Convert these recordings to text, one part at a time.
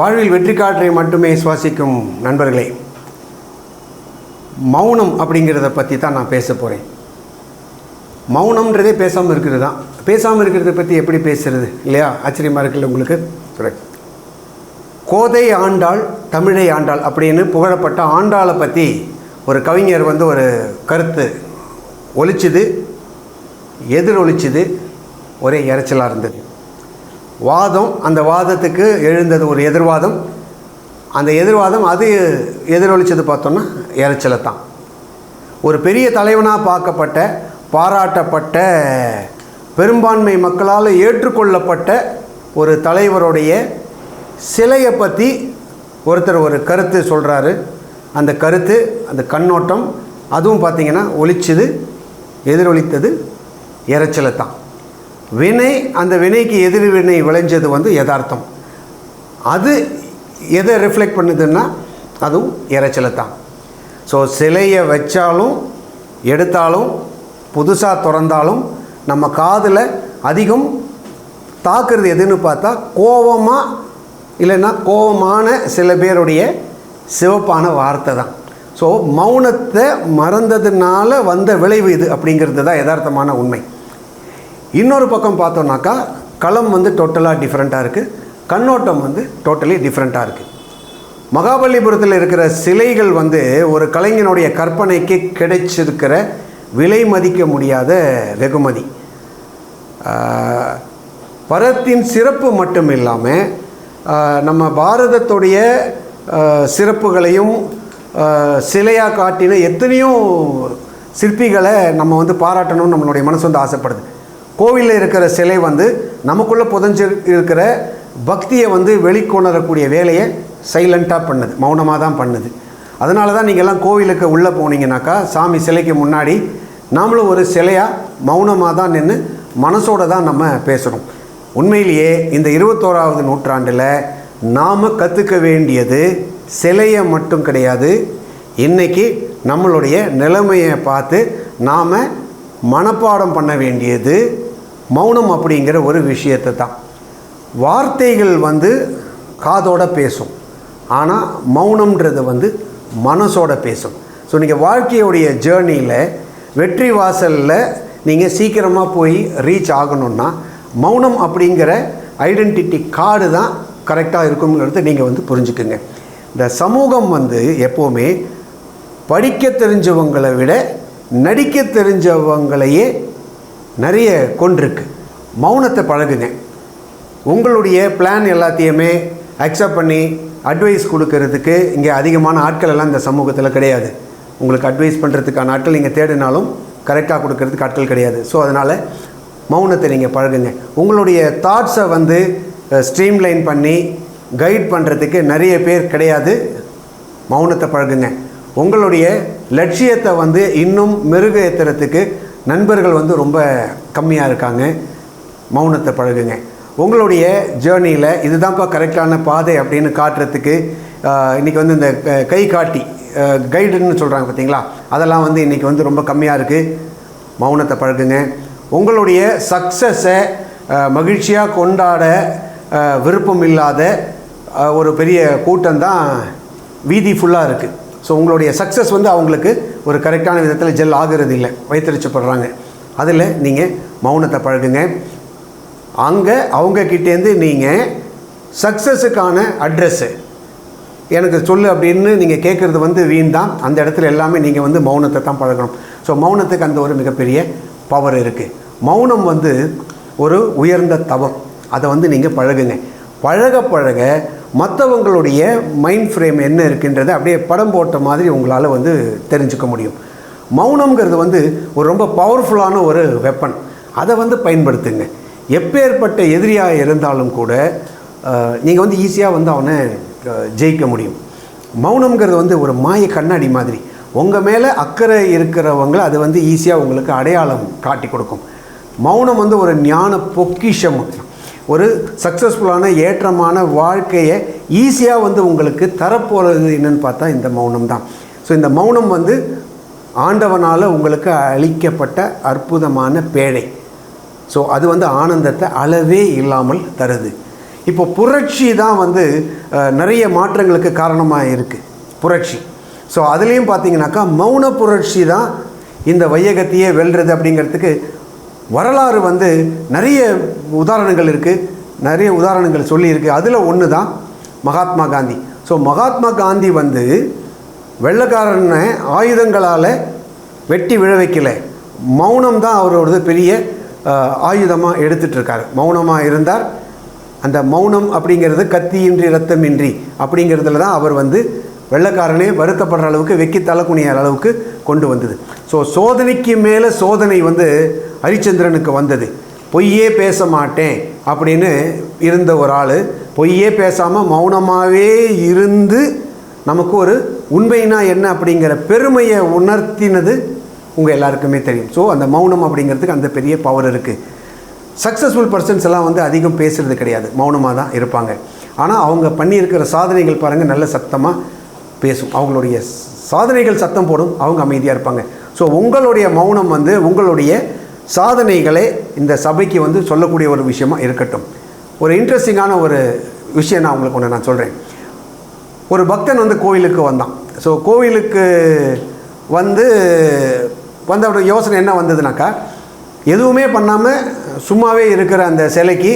வாழ்வில் வெற்றி காற்றை மட்டுமே சுவாசிக்கும் நண்பர்களே மௌனம் அப்படிங்கிறத பற்றி தான் நான் பேச போகிறேன் மௌனம்ன்றதே பேசாமல் இருக்கிறது தான். பேசாமல் இருக்கிறத பற்றி எப்படி பேசுறது? இல்லையா? ஆச்சரியமாக இருக்குல்ல உங்களுக்கு? கோதை ஆண்டாள் தமிழை ஆண்டாள் அப்படின்னு புகழப்பட்ட ஆண்டாளை பற்றி ஒரு கவிஞர் வந்து ஒரு கருத்து ஒழிச்சுது எதிர் ஒரே இறைச்சலாக இருந்தது. வாதம் அந்த வாதத்துக்கு எழுந்தது ஒரு எதிர்வாதம். அந்த எதிர்வாதம் அது எதிரொலிச்சது பார்த்தோன்னா இறைச்சலை தான். ஒரு பெரிய தலைவனாக பார்க்கப்பட்ட பாராட்டப்பட்ட பெரும்பான்மை மக்களால் ஏற்றுக்கொள்ளப்பட்ட ஒரு தலைவருடைய சிலையை பற்றி ஒருத்தர் ஒரு கருத்து சொல்கிறாரு அந்த கருத்து அந்த கண்ணோட்டம் அதுவும் பார்த்திங்கன்னா ஒலிச்சுது எதிரொலித்தது இறைச்சலை தான். வினை அந்த வினைக்கு எதிர் வினை விளைஞ்சது வந்து யதார்த்தம். அது எதை ரிஃப்ளெக்ட் பண்ணுதுன்னா அதுவும் இறைச்சலை தான். ஸோ சிலையை வச்சாலும் எடுத்தாலும் புதுசாக திறந்தாலும் நம்ம காதில் அதிகம் தாக்குறது எதுன்னு பார்த்தா கோபமாக இல்லைன்னா கோபமான சில பேருடைய சிவப்பான வார்த்தை தான். ஸோ மௌனத்தை மறந்ததுனால வந்த விளைவு இது அப்படிங்கிறது தான் யதார்த்தமான உண்மை. இன்னொரு பக்கம் பார்த்தோன்னாக்கா களம் வந்து டோட்டலாக டிஃப்ரெண்ட்டாக இருக்குது கண்ணோட்டம் வந்து டோட்டலி டிஃப்ரெண்ட்டாக இருக்குது மகாபலிபுரத்தில் இருக்கிற சிலைகள் வந்து ஒரு கலைஞனுடைய கற்பனைக்கு கிடைச்சிருக்கிற விலை மதிக்க முடியாத வெகுமதி. பரத்தின் சிறப்பு மட்டும் இல்லாமல் நம்ம பாரதத்துடைய சிறப்புகளையும் சிலையாக காட்டின எத்தனையோ சிற்பிகளை நம்ம வந்து பாராட்டணும்னு நம்மளுடைய மனசு வந்து ஆசைப்படுது. கோவிலில் இருக்கிற சிலை வந்து நமக்குள்ளே புதஞ்சு இருக்கிற பக்தியை வந்து வெளிக்கொணரக்கூடிய வேலையை சைலண்ட்டாக பண்ணுது. மௌனமாக தான் பண்ணுது. அதனால தான் நீங்கள்லாம் கோவிலுக்கு உள்ளே போனீங்கன்னாக்கா சாமி சிலைக்கு முன்னாடி நாமளும் ஒரு சிலையாக மௌனமாக தான் நின்று மனசோட தான் நம்ம பேசுகிறோம் உண்மையிலேயே இந்த இருபத்தோராவது நூற்றாண்டில் நாம் கற்றுக்க வேண்டியது சிலையை மட்டும் கிடையாது. இன்னைக்கு நம்மளுடைய நிலைமையை பார்த்து நாம் மனப்பாடம் பண்ண வேண்டியது மௌனம் அப்படிங்கிற ஒரு விஷயத்தை தான். வார்த்தைகள் வந்து காதோட பேசும். ஆனால் மௌனம்ன்றது வந்து மனசோட பேசும். ஸோ நீங்கள் வாழ்க்கையுடைய ஜேர்னியில் வெற்றி வாசலில் நீங்கள் சீக்கிரமாக போய் ரீச் ஆகணும்னா மௌனம் அப்படிங்கிற ஐடென்டிட்டி கார்டு தான் கரெக்டாக இருக்குங்கிறது நீங்கள் வந்து புரிஞ்சுக்குங்க. இந்த சமூகம் வந்து எப்போவுமே படிக்க தெரிஞ்சவங்களை விட நடிக்க தெரிஞ்சவங்களையே நிறைய கொண்டிருக்கு. மௌனத்தை பழகுங்க. உங்களுடைய பிளான் எல்லாத்தையுமே அக்செப்ட் பண்ணி அட்வைஸ் கொடுக்கறதுக்கு இங்கே அதிகமான ஆட்கள் எல்லாம் இந்த சமூகத்தில் கிடையாது. உங்களுக்கு அட்வைஸ் பண்ணுறதுக்கான ஆட்கள் நீங்கள் தேடினாலும் கரெக்டாக கொடுக்கறதுக்கு ஆட்கள் கிடையாது. ஸோ அதனால் மௌனத்தை நீங்கள் பழகுங்க. உங்களுடைய தாட்ஸை வந்து ஸ்ட்ரீம்லைன் பண்ணி கைட் பண்ணுறதுக்கு நிறைய பேர் கிடையாது. மௌனத்தை பழகுங்க. உங்களுடைய லட்சியத்தை வந்து இன்னும் மெருகு ஏற்றுறதுக்கு நண்பர்கள் வந்து ரொம்ப கம்மியாக இருக்காங்க. மௌனத்தை பழகுங்க. உங்களுடைய ஜேர்னியில் இதுதான்ப்பா கரெக்டான பாதை அப்படின்னு காட்டுறதுக்கு இன்றைக்கி இன்னைக்கு வந்து இந்த க- கை காட்டி கைடுன்னு சொல்கிறாங்க பார்த்தீங்களா அதெல்லாம் வந்து இன்றைக்கி வந்து ரொம்ப கம்மியாக இருக்குது மௌனத்தை பழகுங்க. உங்களுடைய சக்ஸஸை மகிழ்ச்சியாக கொண்டாட விருப்பம் இல்லாத ஒரு பெரிய கூட்டம் தான் வீதி ஃபுல்லாக இருக்குது ஸோ உங்களுடைய சக்ஸஸ் வந்து அவங்களுக்கு ஒரு கரெக்டான விதத்தில் ஜெல் ஆகிறது இல்லை வைத்தறிச்சப்படுறாங்க. அதில் நீங்கள் மௌனத்தை பழகுங்க. அங்கே அவங்கக்கிட்டேருந்து நீங்கள் சக்ஸஸுக்கான அட்ரெஸ்ஸு எனக்கு சொல்லு அப்படின்னு நீங்கள் கேட்குறது வந்து வீண் தான். அந்த இடத்துல எல்லாமே நீங்கள் வந்து மௌனத்தை தான் பழகணும். ஸோ மௌனத்துக்கு அந்த ஒரு மிகப்பெரிய பவர் இருக்குது மௌனம் வந்து ஒரு உயர்ந்த தவம். அதை வந்து நீங்கள் பழகுங்க. பழக பழக மற்றவங்களுடைய மைண்ட் ஃப்ரேம் என்ன இருக்குன்றதை அப்படியே படம் போட்ட மாதிரி உங்களால் வந்து தெரிஞ்சுக்க முடியும். மௌனம்ங்கிறது வந்து ஒரு ரொம்ப பவர்ஃபுல்லான ஒரு வெப்பன் அதை வந்து பயன்படுத்துங்க. எப்பேற்பட்ட எதிரியாக இருந்தாலும் கூட நீங்கள் வந்து ஈஸியாக வந்து அவனை ஜெயிக்க முடியும். மௌனம்ங்கிறது வந்து ஒரு மாய கண்ணாடி மாதிரி. உங்கள் மேலே அக்கறை இருக்கிறவங்களை அது வந்து ஈஸியாக உங்களுக்கு அடையாளம் காட்டி கொடுக்கும். மௌனம் வந்து ஒரு ஞான பொக்கிஷம். ஒரு சக்ஸஸ்ஃபுல்லான ஏற்றமான வாழ்க்கையை ஈஸியாக வந்து உங்களுக்கு தரப்போகிறது என்னன்னு பார்த்தா இந்த மௌனம் தான் ஸோ இந்த மௌனம் வந்து ஆண்டவனால் உங்களுக்கு அளிக்கப்பட்ட அற்புதமான பேழை. ஸோ அது வந்து ஆனந்தத்தை அளவே இல்லாமல் தருது. இப்போ புரட்சி தான் வந்து நிறைய மாற்றங்களுக்கு காரணமாக இருக்குது புரட்சி. ஸோ அதுலேயும் பார்த்தீங்கன்னாக்கா மௌன புரட்சி தான் இந்த வையகத்தையே வெல்றது அப்படிங்கிறதுக்கு வரலாறு வந்து நிறைய உதாரணங்கள் இருக்குது நிறைய உதாரணங்கள் சொல்லியிருக்கு. அதில் ஒன்று தான் மகாத்மா காந்தி. ஸோ மகாத்மா காந்தி வந்து வெள்ளைக்காரனை ஆயுதங்களால் வெட்டி விழ வைக்கலை. மௌனம் தான் அவரோடது பெரிய ஆயுதமாக எடுத்துகிட்ருக்காரு மௌனமாக இருந்தார். அந்த மௌனம் அப்படிங்கிறது கத்தியின்றி ரத்தமின்றி அப்படிங்கிறதுல தான் அவர் வந்து வெள்ளக்காரனே வருத்தப்படுற அளவுக்கு வெக்கி தலை அளவுக்கு கொண்டு வந்தது. ஸோ சோதனைக்கு மேலே சோதனை வந்து ஹரிச்சந்திரனுக்கு வந்தது. பொய்யே பேச மாட்டேன் அப்படின்னு இருந்த ஒரு ஆள் பொய்யே பேசாமல் மௌனமாகவே இருந்து நமக்கு ஒரு உண்மைனா என்ன அப்படிங்கிற பெருமையை உணர்த்தினது உங்கள் எல்லாருக்குமே தெரியும். ஸோ அந்த மௌனம் அப்படிங்கிறதுக்கு அந்த பெரிய பவர் இருக்குது சக்ஸஸ்ஃபுல் பர்சன்ஸ் எல்லாம் வந்து அதிகம் பேசுகிறது கிடையாது. மௌனமாக தான் இருப்பாங்க. ஆனால் அவங்க பண்ணியிருக்கிற சாதனைகள் பாருங்கள் நல்ல சத்தமாக பேசும். அவங்களுடைய சாதனைகள் சத்தம் போடும். அவங்க அமைதியாக இருப்பாங்க. ஸோ உங்களுடைய மௌனம் வந்து உங்களுடைய சாதனைகளை இந்த சபைக்கு வந்து சொல்லக்கூடிய ஒரு விஷயமாக இருக்கட்டும். ஒரு இன்ட்ரெஸ்டிங்கான ஒரு விஷயம் நான் உங்களுக்கு ஒன்று நான் சொல்கிறேன் ஒரு பக்தன் வந்து கோவிலுக்கு வந்தான். ஸோ கோவிலுக்கு வந்து வந்தோட யோசனை என்ன வந்ததுனாக்கா எதுவுமே பண்ணாமல் சும்மாவே இருக்கிற அந்த சிலைக்கு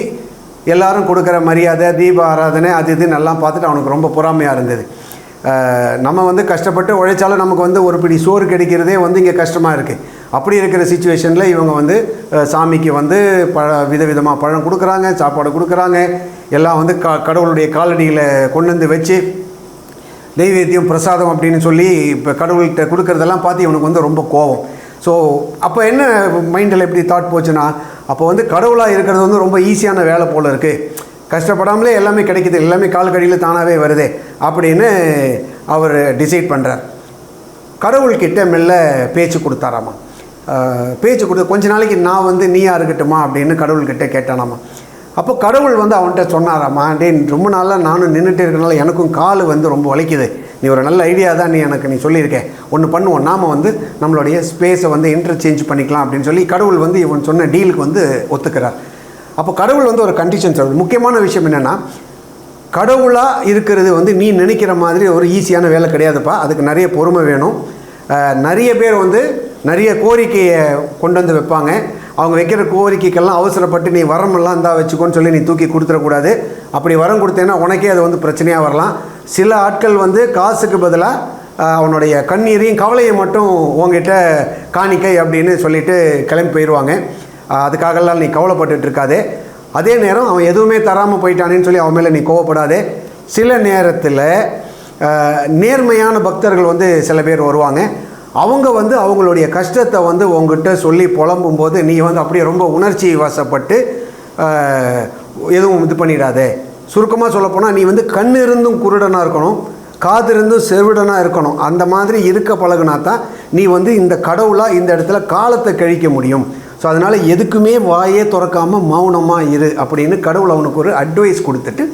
எல்லாரும் கொடுக்குற மரியாதை தீப ஆராதனை அது இதுன்னு எல்லாம் பார்த்துட்டு அவனுக்கு ரொம்ப பொறாமையாக இருந்தது. நம்ம வந்து கஷ்டப்பட்டு உழைச்சாலும் நமக்கு வந்து ஒரு பிடி சோறு கிடைக்கிறதே வந்து இங்கே கஷ்டமாக இருக்குது அப்படி இருக்கிற சுச்சுவேஷனில் இவங்க வந்து சாமிக்கு வந்து பழ விதவிதமாக பழம் கொடுக்குறாங்க சாப்பாடு கொடுக்குறாங்க. எல்லாம் வந்து க கடவுளுடைய காலடியில் கொண்டு வந்து வச்சு தெய்வேத்தியம் பிரசாதம் அப்படின்னு சொல்லி இப்போ கடவுள்கிட்ட கொடுக்குறதெல்லாம் பார்த்து இவனுக்கு வந்து ரொம்ப கோவம். ஸோ அப்போ என்ன மைண்டில் எப்படி தாட் போச்சுன்னா அப்போ வந்து கடவுளாக இருக்கிறது வந்து ரொம்ப ஈஸியான வேலை போல் இருக்குது கஷ்டப்படாமலே எல்லாமே கிடைக்குது. எல்லாமே கால் கடியில் தானாகவே வருதே அப்படின்னு அவர் டிசைட் பண்ணுறார் கடவுள்கிட்ட மெல்ல பேச்சு கொடுத்தாராமா. பேச்சு கொடுத்து கொஞ்ச நாளைக்கு நான் வந்து நீயா இருக்கட்டுமா? அப்படின்னு கடவுள்கிட்ட கேட்டானாமா. அப்போ கடவுள் வந்து அவன்கிட்ட சொன்னாராமா டே ரொம்ப நாளாக நானும் நின்றுட்டே இருக்கனால எனக்கும் கால் வந்து ரொம்ப வலிக்குது. நீ ஒரு நல்ல ஐடியா தான் நீ எனக்கு நீ சொல்லியிருக்க. ஒன்று பண்ணுவோம். நாம் வந்து நம்மளுடைய ஸ்பேஸை வந்து இன்டர்சேஞ்ச் பண்ணிக்கலாம். அப்படின்னு சொல்லி கடவுள் வந்து இவன் சொன்ன டீலுக்கு வந்து ஒத்துக்கிறார். அப்போ கடவுள் வந்து ஒரு கண்டிஷன் சொல்றது முக்கியமான விஷயம் என்னென்னா கடவுளாக இருக்கிறது வந்து நீ நினைக்கிற மாதிரி ஒரு ஈஸியான வேலை கிடையாதுப்பா. அதுக்கு நிறைய பொறுமை வேணும். நிறைய பேர் வந்து நிறைய கோரிக்கையை கொண்டு வந்து வைப்பாங்க. அவங்க வைக்கிற கோரிக்கைக்கெல்லாம் அவசரப்பட்டு நீ வரமெல்லாம் இருந்தால் வச்சுக்கோன்னு சொல்லி நீ தூக்கி கொடுத்துடக்கூடாது. அப்படி வரம் கொடுத்தேன்னா உனக்கே அது வந்து பிரச்சனையாக வரலாம். சில ஆட்கள் வந்து காசுக்கு பதிலாக அவனுடைய கண்ணீரையும் கவலையை மட்டும் உங்ககிட்ட காணிக்கை அப்படின்னு சொல்லிட்டு கிளம்பி போயிடுவாங்க அதுக்காகலாம் நீ கவலைப்பட்டுட்டு இருக்காதே அதே நேரம் அவன் எதுவுமே தராமல் போயிட்டானேன்னு சொல்லி அவன் மேலே நீ கோவப்படாதே. சில நேரத்தில் நேர்மையான பக்தர்கள் வந்து சில பேர் வருவாங்க. அவங்க வந்து அவங்களுடைய கஷ்டத்தை வந்து உங்ககிட்ட சொல்லி புலம்பும் போது நீ வந்து அப்படியே ரொம்ப உணர்ச்சி வசப்பட்டு எதுவும் இது பண்ணிடாதே. சுருக்கமாக சொல்லப்போனால் நீ வந்து கண் இருந்தும் குருடனாக இருக்கணும். காது இருந்தும் செவிடனாக இருக்கணும். அந்த மாதிரி இருக்க பழகுனா தான் நீ வந்து இந்த கடவுளாக இந்த இடத்துல காலத்தை கழிக்க முடியும். ஸோ அதனால் எதுக்குமே வாயே திறக்காமல் மௌனமாக இரு அப்படின்னு கடவுள் அவனுக்கு ஒரு அட்வைஸ் கொடுத்துட்டு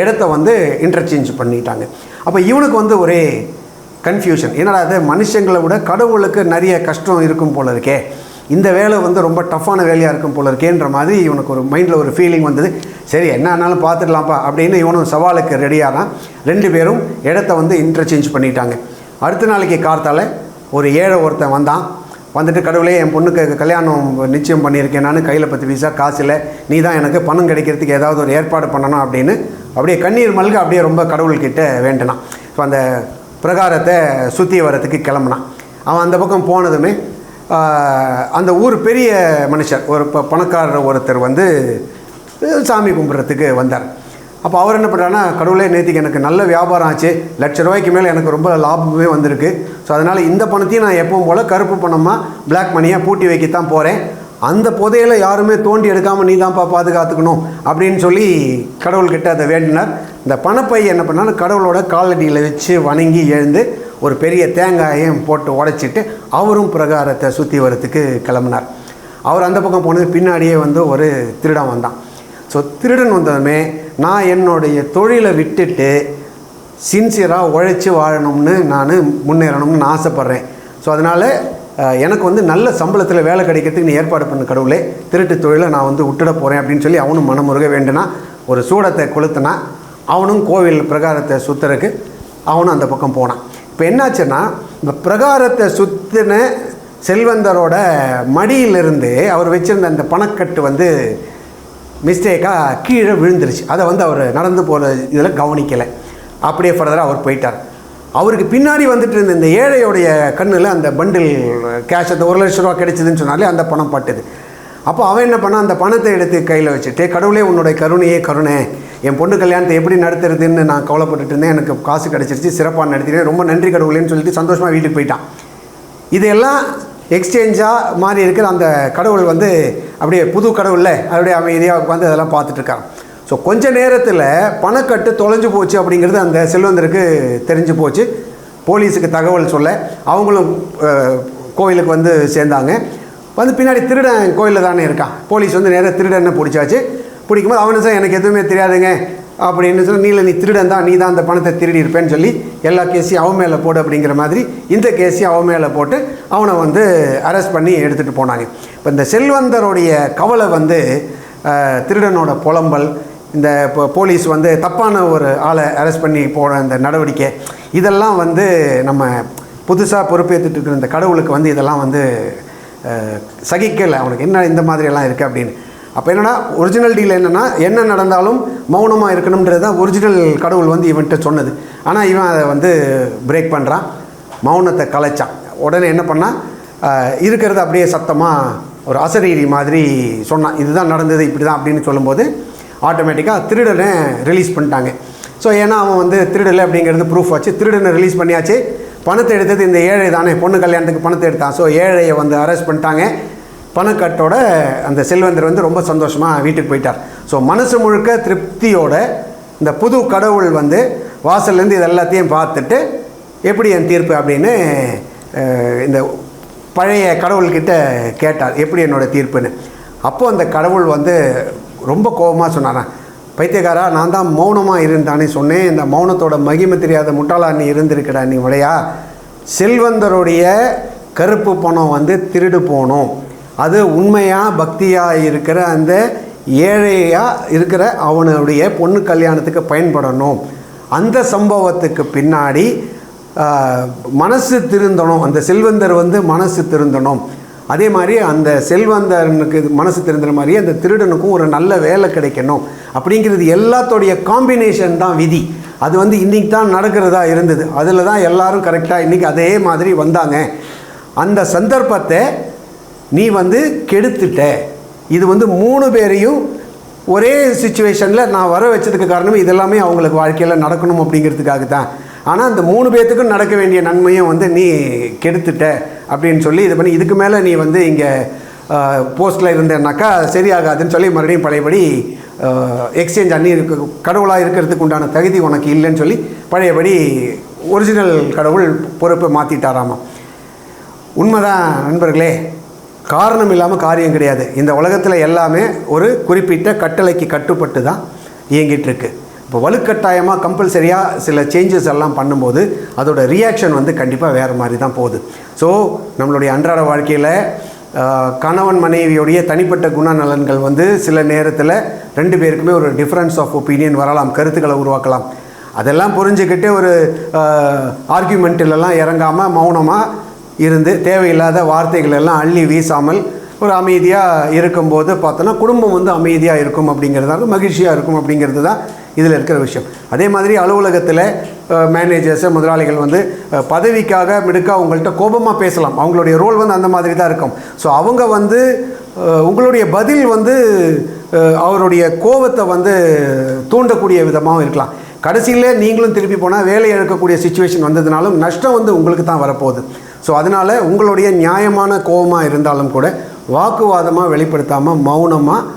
இடத்த வந்து இன்டர்சேஞ்ச் பண்ணிட்டாங்க. அப்போ இவனுக்கு வந்து ஒரே கன்ஃபியூஷன் என்னடா அது மனுஷங்களை விட கடவுளுக்கு நிறைய கஷ்டம் இருக்கும் போல இருக்கே. இந்த வேலை வந்து ரொம்ப டஃப்பான வேலையாக இருக்கும் போல இருக்கேன்ற மாதிரி இவனுக்கு ஒரு மைண்டில் ஒரு ஃபீலிங் வந்தது. சரி என்ன ஆனாலும் பார்த்துடலாம்ப்பா அப்படின்னு இவனும் சவாலுக்கு ரெடியாகிறான் ரெண்டு பேரும் இடத்த வந்து இன்டர்சேஞ்ச் பண்ணிட்டாங்க. அடுத்த நாளைக்கு கார்த்தால் ஒரு ஏழை ஒருத்தன் வந்தான். வந்துட்டு கடவுளே என் பொண்ணுக்கு கல்யாணம் நிச்சயம் பண்ணியிருக்கேன். நான் கையில் பத்து பைசா காசு இல்லை. நீ தான் எனக்கு பணம் கிடைக்கிறதுக்கு ஏதாவது ஒரு ஏற்பாடு பண்ணணும் அப்படின்னு அப்படியே கண்ணீர் மல்க அப்படியே ரொம்ப கடவுள்கிட்ட வேண்டினான். ஸோ அந்த பிரகாரத்தை சுற்றி வரத்துக்கு கிளம்புனான். அவன் அந்த பக்கம் போனதுமே அந்த ஊர் பெரிய மனுஷர் ஒரு ப பணக்காரர் ஒருத்தர் வந்து சாமி கும்பிட்றதுக்கு வந்தார். அப்போ அவர் என்ன பண்ணுறாருன்னா கடவுளே நேற்றுக்கு எனக்கு நல்ல வியாபாரம் ஆச்சு. லட்ச ரூபாய்க்கு மேலே எனக்கு ரொம்ப லாபமே வந்திருக்கு. ஸோ அதனால் இந்த பணத்தையும் நான் எப்பவும் போல் கருப்பு பணமாக பிளாக் மணியாக பூட்டி வைக்கத்தான் போகிறேன் அந்த புதையில யாருமே தோண்டி எடுக்காமல் நீ தான்ப்பா பாதுகாத்துக்கணும் அப்படின்னு சொல்லி கடவுள்கிட்ட அதை வேண்டினார். இந்த பணப்பை என்ன பண்ணாலும் கடவுளோட காலடியில் வச்சு வணங்கி எழுந்து ஒரு பெரிய தேங்காயையும் போட்டு உடைச்சிட்டு அவரும் பிரகாரத்தை சுற்றி வரத்துக்கு கிளம்புனார். அவர் அந்த பக்கம் போனது பின்னாடியே வந்து ஒரு திருடன் வந்தான். ஸோ திருடன் வந்ததுமே நான் என்னுடைய தொழிலை விட்டுட்டு சின்சியராக உழைச்சி வாழணும்னு நான் முன்னேறணும்னு நான் ஆசைப்பட்றேன். ஸோ அதனால் எனக்கு வந்து நல்ல சம்பளத்தில் வேலை கிடைக்கிறதுக்கு நீ ஏற்பாடு பண்ண கடவுளே. திருட்டு தொழிலை நான் வந்து விட்டுட போகிறேன் அப்படின்னு சொல்லி அவனும் மனமுருக வேண்டுனா ஒரு சூடத்தை கொளுத்துனா அவனும் கோவில் பிரகாரத்தை சுற்றுறக்கு அவனும் அந்த பக்கம் போனான். இப்போ என்னாச்சுன்னா இந்த பிரகாரத்தை சுற்றின செல்வந்தரோட மடியிலிருந்து அவர் வச்சிருந்த அந்த பணக்கட்டு வந்து மிஸ்டேக்காக கீழே விழுந்துருச்சு. அதை வந்து அவர் நடந்து போகிற இதில் கவனிக்கலை. அப்படியே ஃபர்தராக அவர் போயிட்டார். அவருக்கு பின்னாடி வந்துட்டு இருந்த இந்த ஏழையோடைய கண்ணில் அந்த பண்டில் கேஷ் அந்த ஒரு லட்ச ரூபா கிடைச்சதுன்னு சொன்னாலே அந்த பணம் பட்டுது. அப்போ அவன் என்ன பண்ணால் அந்த பணத்தை எடுத்து கையில் வச்சுட்டு கடவுளே உன்னுடைய கருணையே கருணை. என் பொண்ணு கல்யாணத்தை எப்படி நடத்துறதுன்னு நான் கவலைப்பட்டுட்டு இருந்தேன். எனக்கு காசு கிடச்சிருச்சு சிறப்பாக நடத்தினேன். ரொம்ப நன்றி கடவுளேன்னு சொல்லிட்டு சந்தோஷமாக வீட்டுக்கு போயிட்டான். இதெல்லாம் எக்ஸ்சேஞ்சாக மாறி இருக்கிற அந்த கடவுள் வந்து அப்படியே புது கடவுளில் அப்படியே அமைதியாக உட்காந்து அதெல்லாம் பார்த்துட்ருக்கான் ஸோ கொஞ்ச நேரத்தில் பணக்கட்டு தொலைஞ்சு போச்சு அப்படிங்கிறது அந்த செல்வந்தருக்கு தெரிஞ்சு போச்சு. போலீஸுக்கு தகவல் சொல்ல அவங்களும் கோயிலுக்கு வந்து சேர்ந்தாங்க. வந்து பின்னாடி திருடன் கோயிலில் தானே இருக்கான். போலீஸ் வந்து நேராக திருடனை பிடிச்சாச்சு. பிடிக்கும்போது அவனு சார் எனக்கு எதுவுமே தெரியாதுங்க. அப்படின்னு சொல்லி நீல நீ திருடன் தான் நீ தான் அந்த பணத்தை திருடி இருப்பேன்னு சொல்லி எல்லா கேஸையும் அவன் மேலே போடு அப்படிங்கிற மாதிரி இந்த கேஸையும் அவன் மேலே போட்டு அவனை வந்து அரெஸ்ட் பண்ணி எடுத்துகிட்டு போனாங்க. இப்போ இந்த செல்வந்தருடைய கவலை வந்து திருடனோட புலம்பல் இந்த இப்போ போலீஸ் வந்து தப்பான ஒரு ஆளை அரெஸ்ட் பண்ணி போன அந்த நடவடிக்கை இதெல்லாம் வந்து நம்ம புதுசாக பொறுப்பேற்றுட்டு இருக்கிற இந்த கடவுளுக்கு வந்து இதெல்லாம் வந்து சகிக்கலை. அவனுக்கு என்ன இந்த மாதிரியெல்லாம் இருக்குது அப்படின்னு. அப்போ என்னென்னா ஒரிஜினல் டீல் என்னென்னா என்ன நடந்தாலும் மௌனமாக இருக்கணுன்றது தான் ஒரிஜினல் கடவுள் வந்து இவன்கிட்ட சொன்னது. ஆனால் இவன் அதை வந்து பிரேக் பண்ணுறான் மௌனத்தை கலைச்சான். உடனே என்ன பண்ணால் இருக்கிறது அப்படியே சத்தமாக ஒரு அசரீரி மாதிரி சொன்னான். இதுதான் நடந்தது இப்படி தான் அப்படின்னு சொல்லும்போது ஆட்டோமேட்டிக்காக திருடனை ரிலீஸ் பண்ணிட்டாங்க. ஸோ ஏன்னா அவன் வந்து திருடலை அப்படிங்கிறது ப்ரூஃப் வச்சு திருடனை ரிலீஸ் பண்ணியாச்சு. பணத்தை எடுத்தது இந்த ஏழை தானே பொண்ணு கல்யாணத்துக்கு பணத்தை எடுத்தான். ஸோ ஏழையை வந்து அரெஸ்ட் பண்ணிட்டாங்க. பணக்கட்டோட அந்த செல்வந்தர் வந்து ரொம்ப சந்தோஷமாக வீட்டுக்கு போயிட்டார். ஸோ மனசு முழுக்க திருப்தியோட இந்த புது கடவுள் வந்து வாசல்லேருந்து இது எல்லாத்தையும் பார்த்துட்டு எப்படி என் தீர்ப்பு அப்படின்னு இந்த பழைய கடவுள்கிட்ட கேட்டார். எப்படி என்னோட தீர்ப்புன்னு. அப்போது அந்த கடவுள் வந்து ரொம்ப கோபமாக சொன்னாரான் பைத்தியக்காரா நான் தான் மௌனமாக இருந்தானே சொன்னேன். இந்த மௌனத்தோட மகிமை தெரியாத முட்டாளா நீ இருந்திருக்கடா நீ உடையா. செல்வந்தருடைய கருப்பு பணம் வந்து திருடு போகணும் அது உண்மையாக பக்தியாக இருக்கிற அந்த ஏழையாக இருக்கிற அவனுடைய பொண்ணு கல்யாணத்துக்கு பயன்படணும். அந்த சம்பவத்துக்கு பின்னாடி மனசு திருந்தணும். அந்த செல்வந்தர் வந்து மனசு திருந்தணும். அதே மாதிரி அந்த செல்வந்தனுக்கு மனசு திருந்துற மாதிரி அந்த திருடனுக்கும் ஒரு நல்ல வேலை கிடைக்கணும். அப்படிங்கிறது எல்லாத்தோடைய காம்பினேஷன் தான் விதி. அது வந்து இன்றைக்கி தான் நடக்கிறதா இருந்தது. அதில் தான் எல்லாரும் கரெக்டாக இன்றைக்கி அதே மாதிரி வந்தாங்க. அந்த சந்தர்ப்பத்தை நீ வந்து கெடுத்துட்ட. இது வந்து மூணு பேரையும் ஒரே சுச்சுவேஷனில் நான் வர வச்சதுக்கு காரணம் இதெல்லாமே அவங்களுக்கு வாழ்க்கையில் நடக்கணும் அப்படிங்கிறதுக்காக தான் ஆனால் அந்த மூணு பேர்த்துக்கும் நடக்க வேண்டிய நன்மையும் வந்து நீ கெடுத்துட்ட அப்படின்னு சொல்லி இது பண்ணி இதுக்கு மேலே நீ வந்து இங்கே போஸ்ட்டில் இருந்தேன்னாக்கா சரியாகாதுன்னு சொல்லி மறுபடியும் பழையபடி எக்ஸ்சேஞ்ச் அண்ணி இருக்கு கடவுளாக இருக்கிறதுக்கு உண்டான தகுதி உனக்கு இல்லைன்னு சொல்லி பழையபடி ஒரிஜினல் கடவுள் பொறுப்பை மாற்றிட்டாராமா உண்மைதான் நண்பர்களே காரணம் இல்லாமல் காரியம் கிடையாது. இந்த உலகத்தில் எல்லாமே ஒரு குறிப்பிட்ட கட்டளைக்கு கட்டுப்பட்டு தான் இயங்கிட்டுருக்கு. இப்போ வலுக்கட்டாயமாக கம்பல்சரியாக சில சேஞ்சஸ் எல்லாம் பண்ணும்போது அதோட ரியாக்ஷன் வந்து கண்டிப்பாக வேறு மாதிரி தான் போகுது. ஸோ நம்மளுடைய அன்றாட வாழ்க்கையில் கணவன் மனைவியுடைய தனிப்பட்ட குணநலன்கள் வந்து சில நேரத்தில் ரெண்டு பேருக்குமே ஒரு டிஃப்ரென்ஸ் ஆஃப் ஒப்பீனியன் வரலாம் கருத்துக்களை உருவாக்கலாம். அதெல்லாம் புரிஞ்சுக்கிட்டு ஒரு ஆர்கியூமெண்ட்டிலலாம் இறங்காமல் மௌனமாக இருந்து தேவையில்லாத வார்த்தைகள் எல்லாம் அள்ளி வீசாமல் ஒரு அமைதியாக இருக்கும்போது பார்த்தோன்னா குடும்பம் வந்து அமைதியாக இருக்கும் அப்படிங்கிறதால மகிழ்ச்சியாக இருக்கும் அப்படிங்கிறது தான் இதில் இருக்கிற விஷயம். அதே மாதிரி அலுவலகத்தில் மேனேஜர்ஸு முதலாளிகள் வந்து பதவிக்காக மிடுக்காக உங்கள்கிட்ட கோபமாக பேசலாம். அவங்களுடைய ரோல் வந்து அந்த மாதிரி தான் இருக்கும். ஸோ அவங்க வந்து உங்களுடைய பதில் வந்து அவருடைய கோபத்தை வந்து தூண்டக்கூடிய விதமாகவும் இருக்கலாம். கடைசியில் நீங்களும் திருப்பி போனால் வேலை இழக்கக்கூடிய சுச்சுவேஷன் வந்ததுனாலும் நஷ்டம் வந்து உங்களுக்கு தான் வரப்போகுது. ஸோ அதனால் உங்களுடைய நியாயமான கோபமாக இருந்தாலும் கூட வாக்குவாதமாக வெளிப்படுத்தாமல் மௌனமாக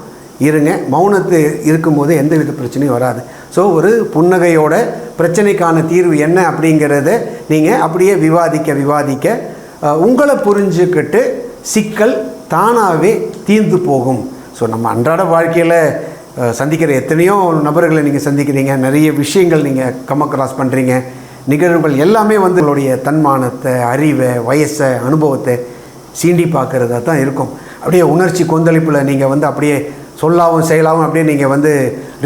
இருங்க. மௌனத்து இருக்கும்போது எந்த வித பிரச்சனையும் வராது. ஸோ ஒரு புன்னகையோட பிரச்சனைக்கான தீர்வு என்ன அப்படிங்கிறத நீங்கள் அப்படியே விவாதிக்க விவாதிக்க உங்களை புரிஞ்சுக்கிட்டு சிக்கல் தானாகவே தீர்ந்து போகும். ஸோ நம்ம அன்றாட வாழ்க்கையில் சந்திக்கிற எத்தனையோ நபர்களை நீங்கள் சந்திக்கிறீங்க. நிறைய விஷயங்கள் நீங்கள் கம் கிராஸ் பண்ணுறீங்க நிகழ்வுகள் எல்லாமே வந்து உங்களுடைய தன்மானத்தை அறிவை வயசை அனுபவத்தை சீண்டி பார்க்குறதா தான் இருக்கும். அப்படியே உணர்ச்சி கொந்தளிப்பில் நீங்கள் வந்து அப்படியே சொல்லாவும் செயலாகவும் அப்படியே நீங்கள் வந்து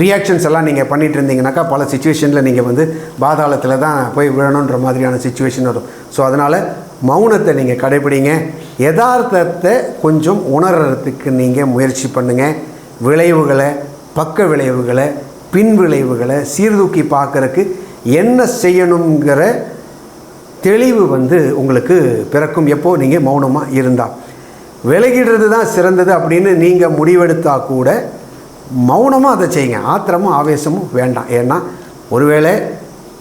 ரியாக்ஷன்ஸ் எல்லாம் நீங்கள் பண்ணிட்டு இருந்தீங்கன்னாக்கா பல சுச்சுவேஷனில் நீங்கள் வந்து பாதாளத்தில் தான் போய் விழணுன்ற மாதிரியான சுச்சுவேஷன் வரும். ஸோ அதனால் மௌனத்தை நீங்கள் கடைபிடிங்க யதார்த்தத்தை கொஞ்சம் உணர்றதுக்கு நீங்கள் முயற்சி பண்ணுங்கள் விளைவுகளை பக்க விளைவுகளை பின் விளைவுகளை சீர்தூக்கி பார்க்கறக்கு என்ன செய்யணுங்கிற தெளிவு வந்து உங்களுக்கு பிறக்கும். எப்போ நீங்கள் மௌனமாக இருந்தால் விலகிடுறது தான் சிறந்தது அப்படின்னு நீங்கள் முடிவெடுத்தால் கூட மௌனமாக அதை செய்யுங்க. ஆத்திரமும் ஆவேசமும் வேண்டாம். ஏன்னா ஒருவேளை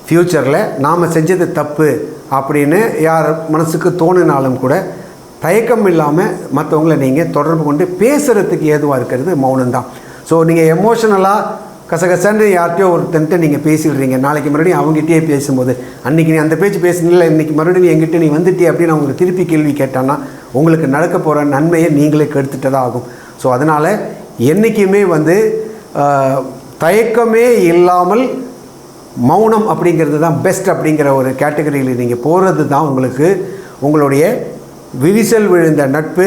ஃப்யூச்சரில் நாம் செஞ்சது தப்பு அப்படின்னு யார் மனசுக்கு தோணினாலும் கூட தயக்கம் இல்லாமல் மற்றவங்கள நீங்கள் தொடர்பு கொண்டு பேசுகிறதுக்கு ஏதுவாக இருக்கிறது மௌனம்தான். ஸோ நீங்கள் எமோஷனலாக கசகசன்னு யார்கிட்டயோ ஒருத்தன்ட்டு நீங்கள் பேசிடுறீங்க. நாளைக்கு மறுபடியும் அவங்ககிட்டயே பேசும்போது அன்றைக்கி நீ அந்த பேச்சு பேசுனீங்களா இன்றைக்கி மறுபடியும் எங்கிட்ட நீ வந்துட்டே அப்படின்னு அவங்க திருப்பி கேள்வி கேட்டான்னா உங்களுக்கு நடக்க போகிற நன்மையை நீங்களே கெடுத்துட்டதாக ஆகும். ஸோ அதனால் என்றைக்குமே வந்து தயக்கமே இல்லாமல் மௌனம் அப்படிங்கிறது தான் பெஸ்ட் அப்படிங்கிற ஒரு கேட்டகரியில் நீங்கள் போகிறது தான் உங்களுக்கு உங்களுடைய விரிசல் விழுந்த நட்பு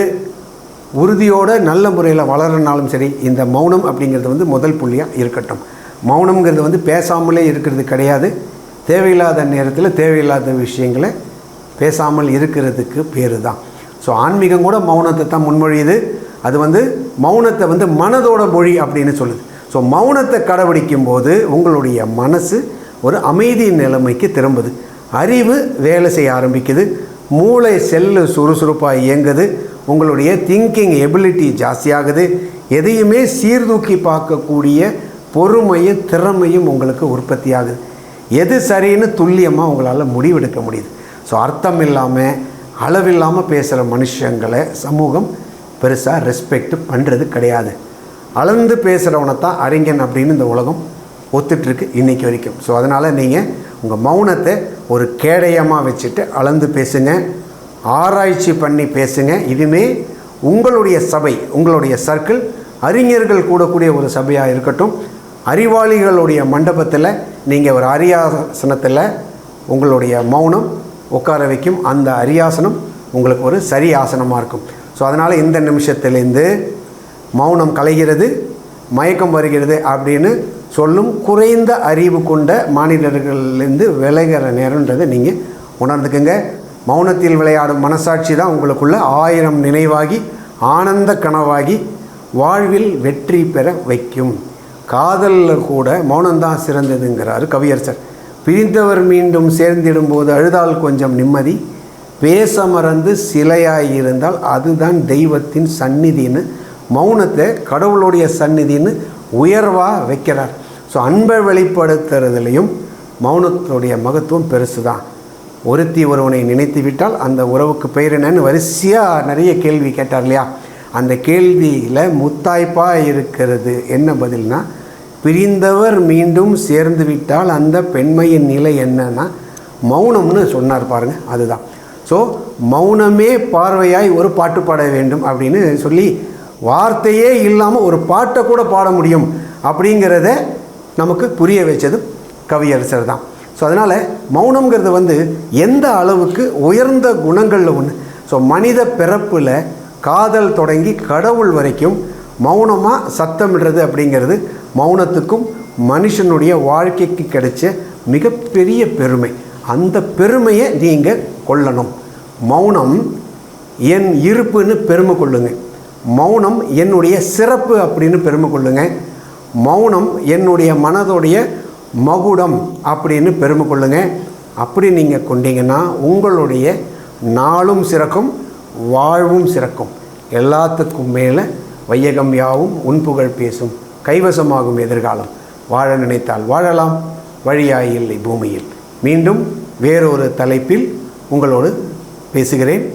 உறுதியோடு நல்ல முறையில் வளரனாலும் சரி இந்த மௌனம் அப்படிங்கிறது வந்து முதல் புள்ளியாக இருக்கட்டும். மௌனம்ங்கிறது வந்து பேசாமலே இருக்கிறது கிடையாது. தேவையில்லாத நேரத்தில் தேவையில்லாத விஷயங்களை பேசாமல் இருக்கிறதுக்கு பேர் தான் ஸோ ஆன்மீகம் கூட மௌனத்தை தான் முன்மொழியுது. அது வந்து மௌனத்தை வந்து மனதோட மொழி அப்படின்னு சொல்லுது. ஸோ மௌனத்தை கடைபிடிக்கும் போது உங்களுடைய மனசு ஒரு அமைதி நிலைமைக்கு திரும்புது. அறிவு வேலை செய்ய ஆரம்பிக்குது. மூளை செல்லு சுறுசுறுப்பாக இயங்குது. உங்களுடைய திங்கிங் எபிலிட்டி ஜாஸ்தியாகுது. எதையுமே சீர்தூக்கி பார்க்கக்கூடிய பொறுமையும் திறமையும் உங்களுக்கு உற்பத்தி ஆகுது எது சரின்னு துல்லியமாக உங்களால் முடிவெடுக்க முடியுது. ஸோ அர்த்தம் இல்லாமல் அளவில்லாமல் பேசுகிற மனுஷங்களை சமூகம் பெருசாக ரெஸ்பெக்ட் பண்ணுறது கிடையாது. அளந்து பேசுகிறவனை தான் அறிஞன் அப்படின்னு இந்த உலகம் ஒத்துட்ருக்கு இன்றைக்கி வரைக்கும். ஸோ அதனால் நீங்கள் உங்கள் மௌனத்தை ஒரு கேடயமாக வச்சுட்டு அளந்து பேசுங்க. ஆராய்ச்சி பண்ணி பேசுங்க. இதுவுமே உங்களுடைய சபை உங்களுடைய சர்க்கிள் அறிஞர்கள் கூடக்கூடிய ஒரு சபையாக இருக்கட்டும். அறிவாளிகளுடைய மண்டபத்தில் நீங்கள் ஒரு அரியாசனத்தில் உங்களுடைய மௌனம் உட்கார வைக்கும். அந்த அரியாசனம் உங்களுக்கு ஒரு சரி ஆசனமாக இருக்கும். ஸோ அதனால் இந்த நிமிஷத்துலேருந்து மௌனம் கலைகிறது மயக்கம் வருகிறது அப்படின்னு சொல்லும் குறைந்த அறிவு கொண்ட மாநிலர்கள்லேருந்து விளைகிற நேரன்றதை நீங்கள் உணர்ந்துக்குங்க. மௌனத்தில் விளையாடும் மனசாட்சி தான் உங்களுக்குள்ள ஆயிரம் நினைவாகி ஆனந்த கனவாகி வாழ்வில் வெற்றி பெற வைக்கும். காதலில் கூட மௌனம்தான் சிறந்ததுங்கிறாரு கவியரசர். பிரிந்தவர் மீண்டும் சேர்ந்திடும்போது அழுதால் கொஞ்சம் நிம்மதி. பேச மறந்து சிலையாய் இருந்தால் அதுதான் தெய்வத்தின் சந்நிதின்னு மௌனத்தை கடவுளுடைய சந்நிதின்னு உயர்வாக வைக்கிறார். ஸோ அன்பை வெளிப்படுத்துறதுலையும் மௌனத்துடைய மகத்துவம் பெருசு தான் ஒருத்தி ஒருவனை நினைத்து விட்டால் அந்த உறவுக்கு பெயர் என்னன்னு வரிசையாக நிறைய கேள்வி கேட்டார் இல்லையா? அந்த கேள்வியில் முத்தாய்ப்பாக இருக்கிறது. என்ன பதில்னா பிரிந்தவர் மீண்டும் சேர்ந்து விட்டால் அந்த பெண்மையின் நிலை என்னன்னா மௌனம்னு சொன்னார் பாருங்க அதுதான். ஸோ மௌனமே பார்வையாய் ஒரு பாட்டு பாட வேண்டும் அப்படின்னு சொல்லி வார்த்தையே இல்லாமல் ஒரு பாட்டை கூட பாட முடியும் அப்படிங்கிறத நமக்கு புரிய வச்சது கவியரசர் தான். ஸோ அதனால் மௌனம்ங்கிறது வந்து எந்த அளவுக்கு உயர்ந்த குணங்களில் ஒன்று ஸோ மனித பிறப்பில் காதல் தொடங்கி கடவுள் வரைக்கும் மௌனமாக சத்தமிடுறது அப்படிங்கிறது மௌனத்துக்கும் மனுஷனுடைய வாழ்க்கைக்கு கிடைச்ச மிகப்பெரிய பெருமை. அந்த பெருமையை நீங்கள் கொள்ளணும். மௌனம் என் இருப்புன்னு பெருமை கொள்ளுங்க. மௌனம் என்னுடைய சிறப்பு அப்படின்னு பெருமை கொள்ளுங்க. மௌனம் என்னுடைய மனதுடைய மகுடம் அப்படின்னு பெருமை கொள்ளுங்க. அப்படி நீங்கள் கொண்டீங்கன்னா உங்களுடைய நாளும் சிறக்கும் வாழ்வும் சிறக்கும். எல்லாத்துக்கும் மேலே வையகம் யாவும் உன்புகழ் பேசும். கைவசமாகும் எதிர்காலம். வாழ நினைத்தால் வாழலாம். வழியாய் இல்லை பூமியில். மீண்டும் வேறொரு தலைப்பில் உங்களோடு பேசுகிறேன்.